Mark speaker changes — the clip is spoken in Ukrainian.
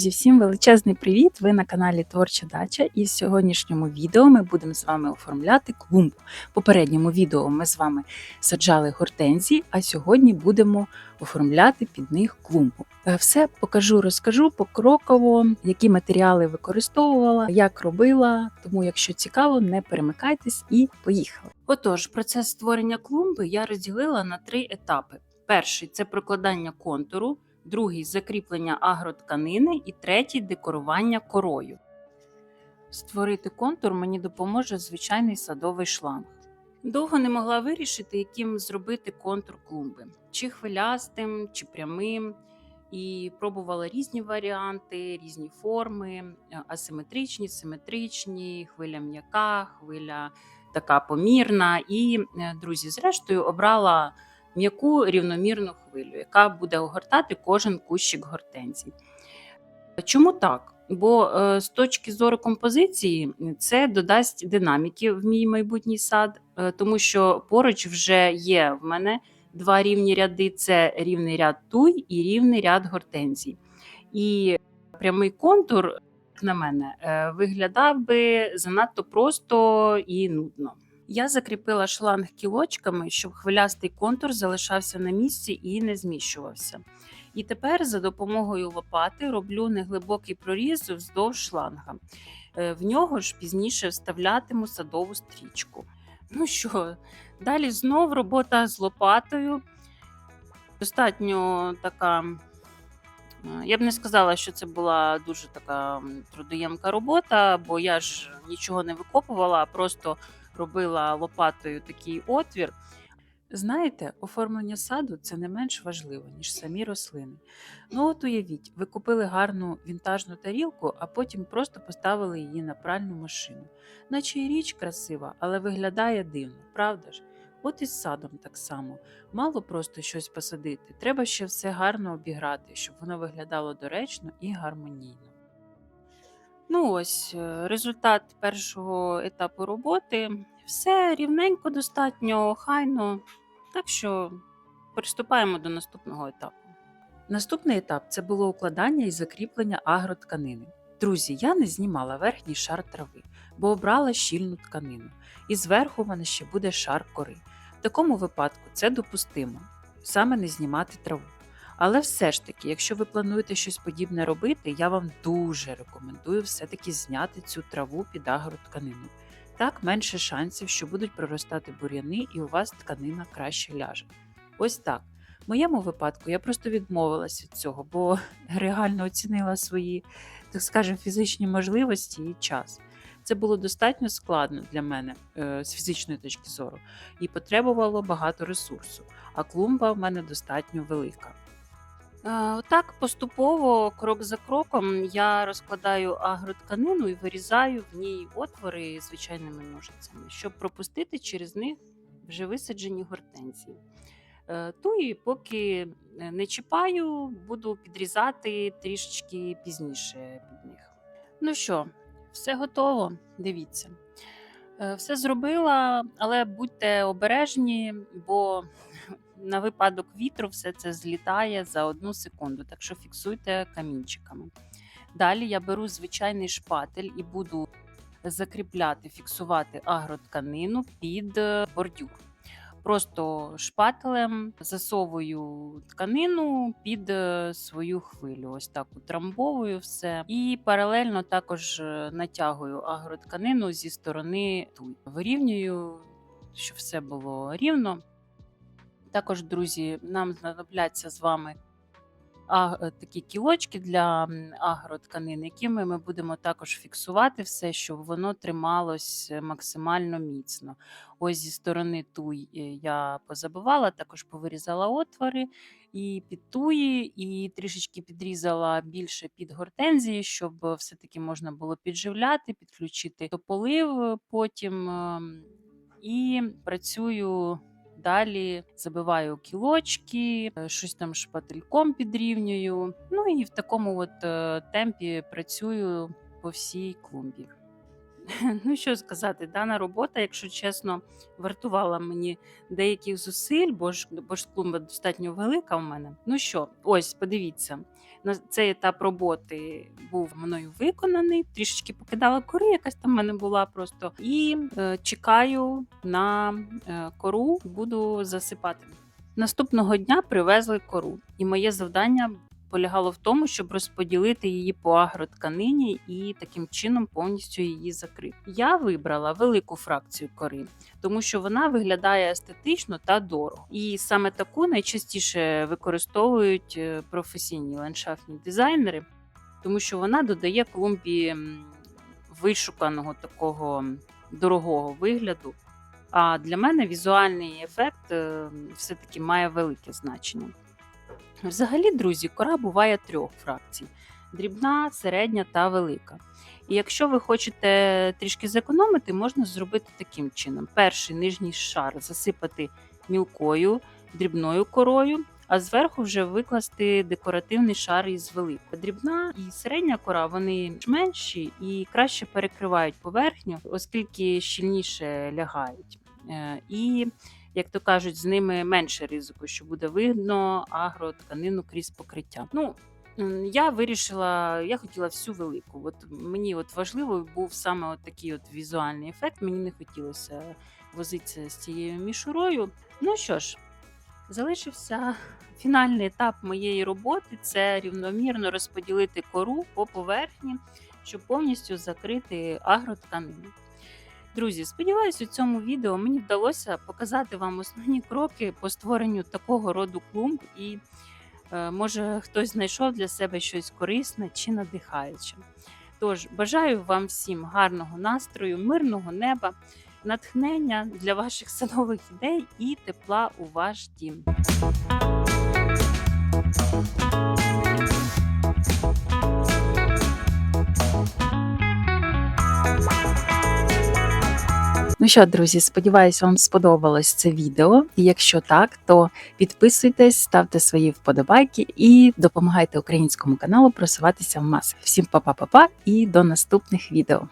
Speaker 1: Друзі, всім величезний привіт! Ви на каналі Творча Дача, і в сьогоднішньому відео ми будемо з вами оформляти клумбу. В попередньому відео ми з вами саджали гортензії, а сьогодні будемо оформляти під них клумбу. Е, Все покажу, розкажу покроково, які матеріали використовувала, як робила. Тому, якщо цікаво, не перемикайтесь і поїхали. Отож, процес створення клумби я розділила на три етапи: перший це прокладання контуру другий закріплення агротканини і третій декорування корою. Створити контур мені допоможе звичайний садовий шланг. Довго не могла вирішити, яким зробити контур клумби, чи хвилястим, чи прямим. І пробувала різні варіанти, різні форми, асиметричні, симетричні, хвиля м'яка, хвиля така помірна. І, е, друзі, зрештою, обрала м'яку рівномірну хвилю, яка буде огортати кожен кущик гортензій. Чому так? Бо е, з точки зору композиції це додасть динаміки в мій майбутній сад, е, тому що поруч вже є в мене два рівні ряди: це рівний ряд туй і рівний ряд гортензій. І прямий контур, як на мене, е, виглядав би занадто просто і нудно. Я закріпила шланг кілочками, щоб хвилястий контур залишався на місці і не зміщувався. І тепер за допомогою лопати роблю неглибокий проріз вздовж шланга. Е, В нього ж пізніше вставлятиму садову стрічку. Ну що, далі знов робота з лопатою. Достатньо така. е, Я б не сказала, що це була дуже така трудоємка робота, бо я ж нічого не викопувала, а просто робила лопатою такий отвір. Знаєте, оформлення саду це не менш важливо, ніж самі рослини. Ну от уявіть, ви купили гарну вінтажну тарілку, а потім просто поставили її на пральну машину. Наче і річ красива, але виглядає дивно, правда ж? От і з садом так само. Мало просто щось посадити, треба ще все гарно обіграти, щоб воно виглядало доречно і гармонійно. Ну ось е, результат першого етапу роботи. Все рівненько, достатньо охайно. Так що приступаємо до наступного етапу. Наступний етап це було укладання і закріплення агротканини. Друзі, я не знімала верхній шар трави, бо обрала щільну тканину, і зверху в мене ще буде шар кори. В такому випадку це допустимо, саме не знімати траву. Але все ж таки, якщо ви плануєте щось подібне робити, я вам дуже рекомендую все-таки зняти цю траву під агротканину. Так менше шансів, що будуть проростати бур'яни, і у вас тканина краще ляже. Ось так. В моєму випадку я просто відмовилась від цього, бо реально оцінила свої, так скажемо, фізичні можливості і час. Це було достатньо складно для мене е, з фізичної точки зору і потребувало багато ресурсу, а клумба в мене достатньо велика. Е, Отак поступово, крок за кроком, я розкладаю агротканину і вирізаю в ній отвори звичайними ножицями, щоб пропустити через них вже висаджені гортензії. Е, Ту і поки е, не чіпаю, буду підрізати трішечки пізніше під них. Ну що, все готово, дивіться. Все зробила, але будьте обережні, бо на випадок вітру все це злітає за одну секунду, так що фіксуйте камінчиками. Далі я беру звичайний шпатель і буду закріпляти, фіксувати агротканину під е, бордюр. Просто шпателем засовую тканину під е, свою хвилю. Ось так утрамбовую все. І паралельно також е, натягую агротканину зі сторони туй. Вирівнюю, щоб все було рівно. Також, друзі, нам знадобляться з вами е, такі кілочки для агротканин, якими ми будемо також фіксувати все, щоб воно трималось е, максимально міцно. Ось зі сторони туй е, я позабивала, також повирізала отвори і під туї, і трішечки підрізала більше під гортензії, щоб все-таки можна було підживляти, підключити тополив потім. ем, І працюю Далі забиваю кілочки, е, щось там шпательком підрівнюю. Ну і в такому от е, темпі працюю по всій клумбі. Ну, що сказати, дана робота, якщо чесно, вартувала мені деяких зусиль, бо ж, бо ж клумба достатньо велика у мене. Ну що, ось, подивіться, на цей етап роботи був мною виконаний. Трішечки покидала кори, якась там в мене була просто. І е, чекаю на е, кору, буду засипати. Наступного дня привезли кору, і моє завдання полягало в тому, щоб розподілити її по агротканині і таким чином повністю її закрити. Я вибрала велику фракцію кори, тому що вона виглядає естетично та дорого. І саме таку найчастіше використовують е, професійні ландшафтні дизайнери, тому що вона додає клумбі вишуканого такого дорогого вигляду. А для мене візуальний ефект е, все-таки має велике значення. Взагалі, друзі, кора буває трьох фракцій: дрібна, середня та велика. І якщо ви хочете трішки зекономити, можна зробити таким чином: перший нижній шар засипати мілкою, дрібною корою, а зверху вже викласти декоративний шар із великою. Дрібна і середня кора вони менші і краще перекривають поверхню, оскільки щільніше лягають. Е, І як то кажуть, з ними менше ризику, що буде видно агротканину крізь покриття. Ну я вирішила, я хотіла всю велику. От мені от важливо був саме от такий от візуальний ефект. Мені не хотілося возитися з цією мішурою. Ну що ж, залишився фінальний етап моєї роботи це рівномірно розподілити кору по поверхні, щоб повністю закрити агротканину. Друзі, сподіваюся, у цьому відео мені вдалося показати вам основні кроки по створенню такого роду клумб, і е, може хтось знайшов для себе щось корисне чи надихаюче. Тож бажаю вам всім гарного настрою, мирного неба, натхнення для ваших садових ідей і тепла у ваш дім. Ну що, друзі, сподіваюся, вам сподобалось це відео. І якщо так, то підписуйтесь, ставте свої вподобайки і допомагайте українському каналу просуватися в маси. Всім па-па-па-па і до наступних відео.